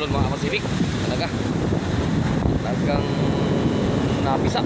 alon mga kasibik talaga. Talagang napisa.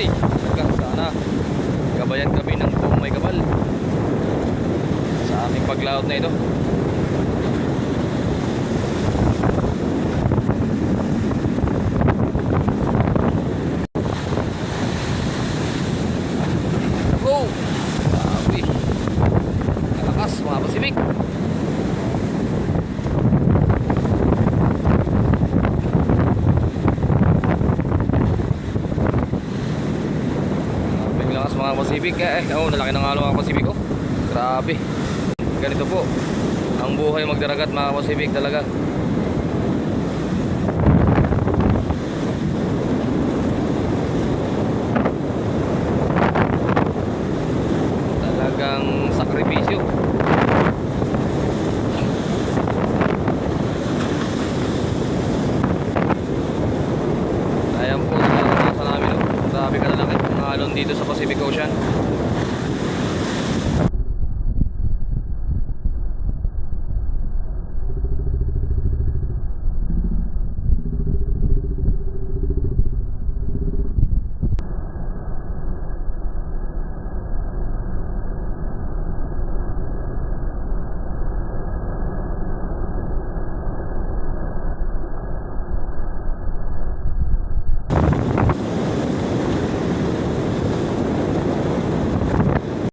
Ni, hanggang sana gabayan kami ng buong may kabal sa aming paglaot na ito. Go! Grabe. Kalakas mga Pasifik. Grabe lakas mga Pacific eh. Oh, nalaki ng halo mga Pacific oh. Grabe. Ganito po. Ang buhay magdaragat mga Pacific talaga. alon dito sa Pacific Ocean.